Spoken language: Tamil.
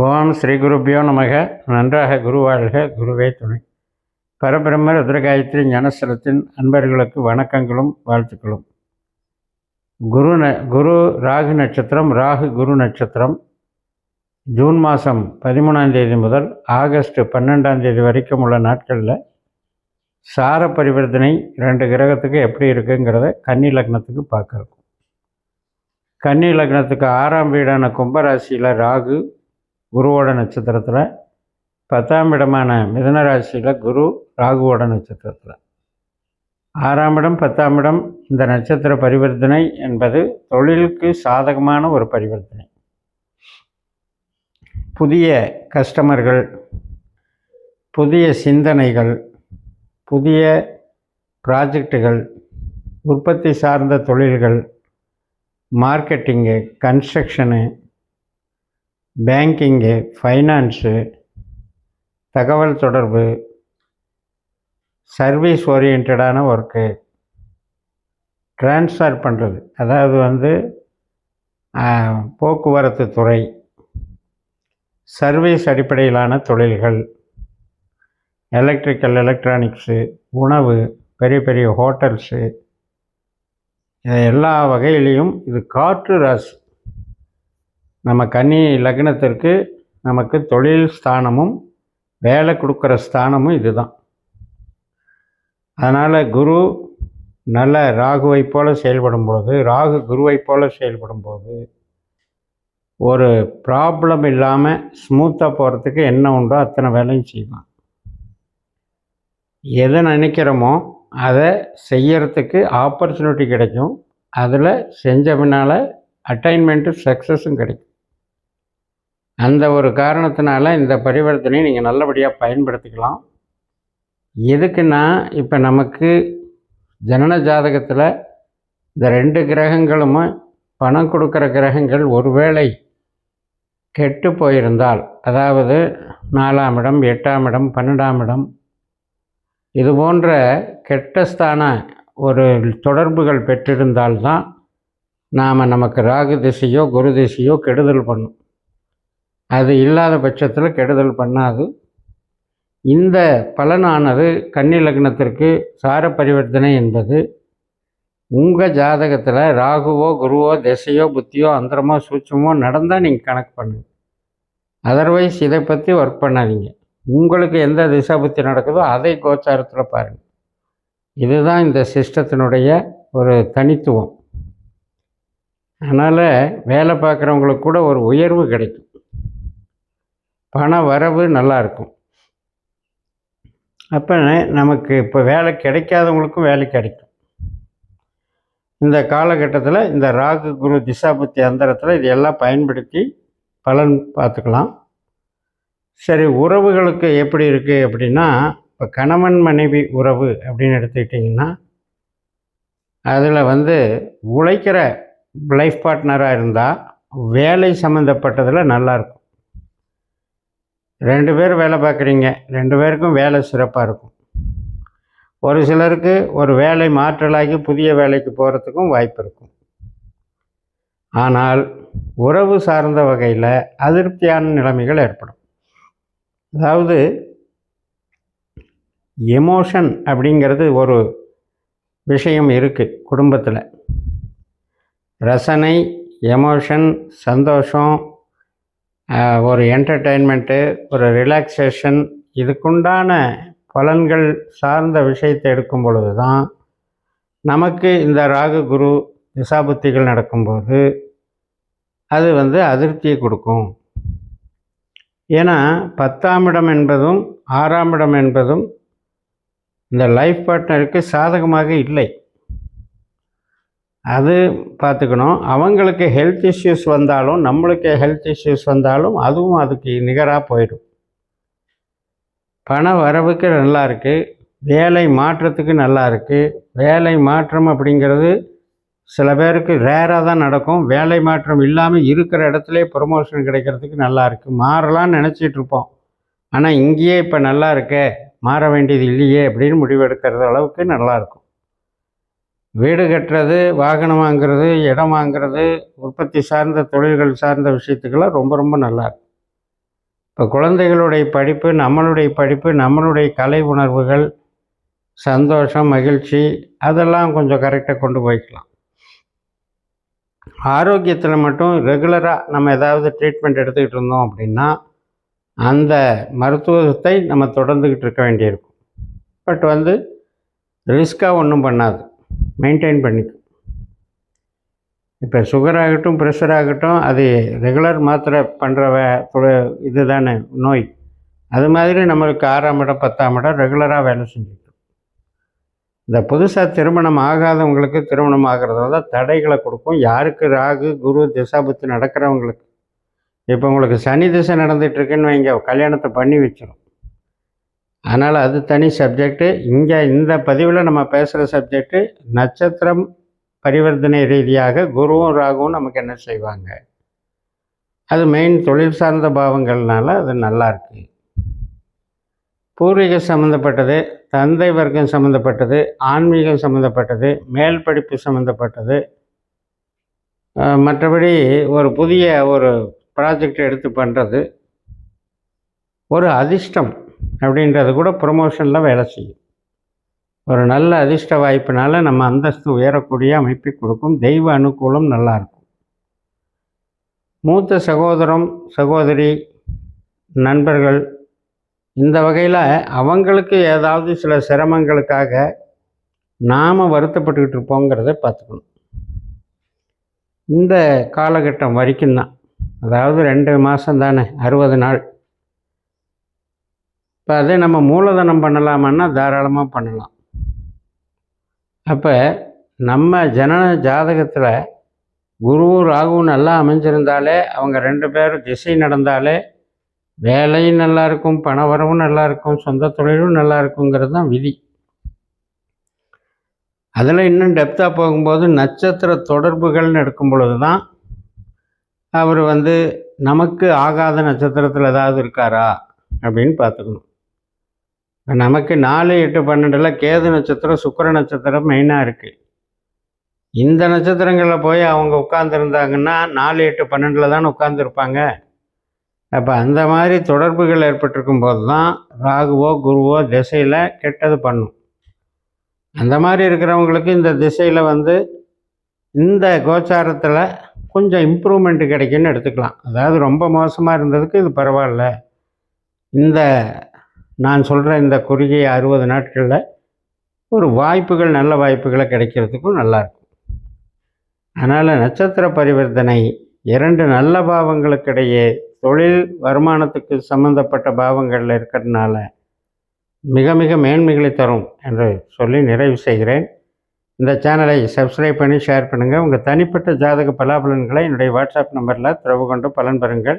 ஓம் ஸ்ரீ குருபியோ நமக. நன்றாக குருவாழ்க குருவே துணை. பரபிரம்ம ருத்ரகாயத்ரி ஞானஸ்தலத்தின் அன்பர்களுக்கு வணக்கங்களும் வாழ்த்துக்களும். குரு ந குரு ராகு நட்சத்திரம் ராகு குரு நட்சத்திரம். ஜூன் மாதம் பதிமூணாம் தேதி முதல் ஆகஸ்ட் பன்னெண்டாம் தேதி வரைக்கும் உள்ள நாட்களில் சார பரிவர்த்தனை ரெண்டு கிரகத்துக்கு எப்படி இருக்குங்கிறத கன்னி லக்னத்துக்கு பார்க்குறோம். கன்னி லக்னத்துக்கு ஆறாம் வீடான கும்பராசியில் ராகு குருவோட நட்சத்திரத்தில் பத்தாம் இடமான மிதன ராசியில் குரு ராகுவோட நட்சத்திரத்தில். ஆறாம் இடம் பத்தாம் இடம் இந்த நட்சத்திர பரிவர்த்தனை என்பது தொழிலுக்கு சாதகமான ஒரு பரிவர்த்தனை. புதிய கஸ்டமர்கள் புதிய சிந்தனைகள் புதிய ப்ராஜெக்டுகள் உற்பத்தி சார்ந்த தொழில்கள் மார்க்கெட்டிங்கு கன்ஸ்ட்ரக்ஷனு பேங்கிங்கு ஃபைனான்ஸு தகவல் தொடர்பு சர்வீஸ் ஓரியன்டான ஒர்க்கு ட்ரான்ஸ்ஃபர் பண்ணுறது அதாவது வந்து போக்குவரத்து துறை சர்வீஸ் அடிப்படையிலான தொழில்கள் எலக்ட்ரிக்கல் எலக்ட்ரானிக்ஸு உணவு பெரிய பெரிய ஹோட்டல்ஸு எல்லா வகையிலையும் இது காற்று ராசி நம்ம கன்னி லக்னத்திற்கு நமக்கு தொழில் ஸ்தானமும் வேலை கொடுக்குற ஸ்தானமும் இதுதான். அதனால் குரு நல்ல ராகுவை போல் செயல்படும் போது ராகு குருவை போல் செயல்படும் போது ஒரு ப்ராப்ளம் இல்லாமல் ஸ்மூத்தாக போகிறதுக்கு என்ன உண்டோ அத்தனை வேலையும் செய்வான். எதை நினைக்கிறோமோ அதை செய்யறதுக்கு ஆப்பர்ச்சுனிட்டி கிடைக்கும். அதில் செஞ்ச பின்னால் அட்டைன்மெண்ட்டு சக்ஸஸும் கிடைக்கும். அந்த ஒரு காரணத்தினால இந்த பரிவர்த்தனையை நீங்கள் நல்லபடியாக பயன்படுத்திக்கலாம். எதுக்குன்னா இப்போ நமக்கு ஜனன ஜாதகத்தில் இந்த ரெண்டு கிரகங்களும் பணம் கொடுக்குற கிரகங்கள் ஒருவேளை கெட்டு போயிருந்தால் அதாவது நாலாம் இடம் எட்டாம் இடம் பன்னெண்டாம் இடம் இது போன்ற கெட்டஸ்தான ஒரு தொடர்புகள் பெற்றிருந்தால்தான் நாம் நமக்கு ராகு திசையோ குரு திசையோ கெடுதல் பண்ணும். அது இல்லாத பட்சத்தில் கெடுதல் பண்ணாது. இந்த பலனானது கன்னி லக்னத்திற்கு சார பரிவர்த்தனை என்பது உங்கள் ஜாதகத்தில் ராகுவோ குருவோ திசையோ புத்தியோ அந்தரமோ சூட்சமோ நடந்தால் நீங்கள் கணக்கு பண்ணுங்க. அதர்வைஸ் இதை பற்றி ஒர்க் பண்ணாதீங்க. உங்களுக்கு எந்த திசை புத்தி நடக்குதோ அதை கோச்சாரத்தில் பாருங்கள் இதுதான் இந்த சிஸ்டத்தினுடைய ஒரு தனித்துவம். அதனால் வேலை பார்க்குறவங்களுக்கு கூட ஒரு உயர்வு கிடைக்கும். பண வரவு நல்லாயிருக்கும் அப்போ நமக்கு இப்போ வேலை கிடைக்காதவங்களுக்கும் வேலை கிடைக்கும். இந்த காலகட்டத்தில் இந்த ராகு குரு திசாபுத்தி அந்தரத்தில் இது எல்லாம் பயன்படுத்தி பலன் பார்த்துக்கலாம். சரி உறவுகளுக்கு எப்படி இருக்குது அப்படின்னா இப்போ கணவன் மனைவி உறவு அப்படின்னு எடுத்துக்கிட்டிங்கன்னா அதில் வந்து உழைக்கிற லைஃப் பார்ட்னராக இருந்தால் வேலை சம்மந்தப்பட்டதில் நல்லாயிருக்கும் ரெண்டு பேர் வேலை பார்க்குறீங்க. ரெண்டு பேருக்கும் வேலை சிறப்பாக இருக்கும். ஒரு சிலருக்கு ஒரு வேலை மாற்றலாகி புதிய வேலைக்கு போகிறதுக்கும் வாய்ப்பு இருக்கும். ஆனால் உறவு சார்ந்த வகையில் அதிருப்தியான நிலைமைகள் ஏற்படும். அதாவது எமோஷன் அப்படிங்கிறது ஒரு விஷயம் இருக்குது குடும்பத்தில். ரசனை எமோஷன் சந்தோஷம் ஒரு என்டர்டெயின்மெண்ட்டு ஒரு ரிலாக்ஸேஷன் இதுக்குண்டான பலன்கள் சார்ந்த விஷயத்தை எடுக்கும் பொழுது தான் நமக்கு இந்த ராகு குரு திசாபுத்திகள் நடக்கும்போது அது வந்து அதிருப்தியை கொடுக்கும். ஏன்னா பத்தாம் இடம் என்பதும் ஆறாம் இடம் என்பதும் இந்த லைஃப் பார்ட்னருக்கு சாதகமாக இல்லை. அது பார்த்துக்கணும். அவங்களுக்கு ஹெல்த் இஷ்யூஸ் வந்தாலும் நம்மளுக்கு ஹெல்த் இஷ்யூஸ் வந்தாலும் அதுவும் அதுக்கு நிகராக போயிடும். பண வரவுக்கு நல்லா இருக்குது வேலை மாற்றத்துக்கு நல்லா இருக்குது வேலை மாற்றம் அப்படிங்கிறது சில பேருக்கு ரேராக தான் நடக்கும். வேலை மாற்றம் இல்லாமல் இருக்கிற இடத்துல ப்ரொமோஷன் கிடைக்கிறதுக்கு நல்லா இருக்குது மாறலாம்னு நினச்சிட்டு இருப்போம். ஆனால் இங்கேயே இப்போ நல்லா இருக்கே மாற வேண்டியது இல்லையே அப்படின்னு முடிவெடுக்கிறது அளவுக்கு நல்லாயிருக்கும் வீடு கட்டுறது வாகனம் வாங்குறது இடம் வாங்குறது உற்பத்தி சார்ந்த தொழில்கள் சார்ந்த விஷயத்துக்கெல்லாம் ரொம்ப ரொம்ப நல்லா இருக்கும் இப்போ குழந்தைகளுடைய படிப்பு நம்மளுடைய படிப்பு நம்மளுடைய கலை உணர்வுகள் சந்தோஷம் மகிழ்ச்சி அதெல்லாம் கொஞ்சம் கரெக்டாக கொண்டு போய்க்கலாம். ஆரோக்கியத்தில் மட்டும் ரெகுலராக நம்ம ஏதாவது ட்ரீட்மெண்ட் எடுத்துக்கிட்டு இருந்தோம் அப்படின்னா அந்த மருத்துவத்தை நம்ம தொடர்ந்துக்கிட்டு இருக்க வேண்டியிருக்கும். பட் வந்து ரிஸ்க்காக ஒன்றும் பண்ணாது. மெயின்டைன் பண்ணிக்கும். இப்போ சுகர் ஆகட்டும் ப்ரெஷர் ஆகட்டும் அது ரெகுலர் மாத்திரை பண்ணுற இது தானே நோய். அது மாதிரி நம்மளுக்கு ஆறாம் இடம் பத்தாம் இடம் ரெகுலராக வேலை செஞ்சுக்கணும் இந்த புதுசாக திருமணம் ஆகாதவங்களுக்கு திருமணம் ஆகிறதால தடைகளை கொடுக்கும். யாருக்கு ராகு குரு திசாபுத்து நடக்கிறவங்களுக்கு. இப்போ உங்களுக்கு சனி திசை நடந்துகிட்ருக்குன்னு வைங்க கல்யாணத்தை பண்ணி வச்சிடும் அதனால் அது தனி சப்ஜெக்டு இங்கே இந்த பதிவில் நம்ம பேசுகிற சப்ஜெக்டு நட்சத்திரம் பரிவர்த்தனை ரீதியாக குருவும் ராகுவும் நமக்கு என்ன செய்வாங்க? அது மெயின் தொழில் சார்ந்த பாவங்கள்னால அது நல்லா இருக்குது பூர்வீக சம்மந்தப்பட்டது தந்தை வர்க்கம் சம்மந்தப்பட்டது ஆன்மீகம் சம்மந்தப்பட்டது மேல் படிப்பு சம்மந்தப்பட்டது மற்றபடி ஒரு புதிய ஒரு ப்ராஜெக்ட் எடுத்து பண்ணுறது ஒரு அதிர்ஷ்டம். அப்படின்றது கூட ப்ரொமோஷனில் வேலை செய்யும். ஒரு நல்ல அதிர்ஷ்ட வாய்ப்பினால் நம்ம அந்தஸ்து உயரக்கூடிய அமைப்பை கொடுக்கும். தெய்வ அனுகூலம் நல்லாயிருக்கும் மூத்த சகோதரம் சகோதரி நண்பர்கள் இந்த வகையில் அவங்களுக்கு ஏதாவது சில சிரமங்களுக்காக நாம் வருத்தப்பட்டுக்கிட்டு இருப்போங்கிறத பார்த்துக்கணும். இந்த காலகட்டம் வரைக்கும் தான். அதாவது ரெண்டு மாதம் தானே அறுபது நாள். இப்போ அதே நம்ம மூலதனம் பண்ணலாமான்னா தாராளமாக பண்ணலாம். அப்போ நம்ம ஜனன ஜாதகத்தில் குருவும் ராகுவும் நல்லா அமைஞ்சிருந்தாலே அவங்க ரெண்டு பேரும் திசை நடந்தாலே வேலையும் நல்லா இருக்கும் பண வரவும் நல்லாயிருக்கும் சொந்த தொழிலும் நல்லா இருக்குங்கிறது தான் விதி. அதில் இன்னும் டெப்த்தாக போகும்போது நட்சத்திர தொடர்புகள்னு எடுக்கும் பொழுது தான் அவர் வந்து நமக்கு ஆகாத நட்சத்திரத்தில் ஏதாவது இருக்காரா அப்படின்னு பார்த்துக்கணும். நமக்கு நாலு எட்டு பன்னெண்டில் கேது நட்சத்திரம் சுக்கர நட்சத்திரம் மெயினாக இருக்குது இந்த நட்சத்திரங்களில் போய் அவங்க உட்காந்துருந்தாங்கன்னா நாலு எட்டு பன்னெண்டில் தானே உட்காந்துருப்பாங்க அப்போ அந்த மாதிரி தொடர்புகள் ஏற்பட்டிருக்கும் போது தான் ராகுவோ குருவோ திசையில் கெட்டது பண்ணும். அந்த மாதிரி இருக்கிறவங்களுக்கு இந்த திசையில் வந்து இந்த கோச்சாரத்தில் கொஞ்சம் இம்ப்ரூவ்மெண்ட்டு கிடைக்குன்னு எடுத்துக்கலாம். அதாவது ரொம்ப மோசமாக இருந்ததுக்கு இது பரவாயில்ல. இந்த நான் சொல்கிற இந்த குறுகிய அறுபது நாட்களில் ஒரு வாய்ப்புகள் நல்ல வாய்ப்புகளை கிடைக்கிறதுக்கும் நல்லாயிருக்கும் அதனால் நட்சத்திர பரிவர்த்தனை இரண்டு நல்ல பாவங்களுக்கிடையே தொழில் வருமானத்துக்கு சம்மந்தப்பட்ட பாவங்களில் இருக்கிறதுனால மிக மிக மேன்மைகளை தரும் என்று சொல்லி நிறைவு செய்கிறேன். இந்த சேனலை சப்ஸ்கிரைப் பண்ணி ஷேர் பண்ணுங்கள் உங்கள் தனிப்பட்ட ஜாதக பலாபலன்களை என்னுடைய வாட்ஸ்அப் நம்பரில் தொடர்பு கொண்டு பலன் பெறுங்கள்.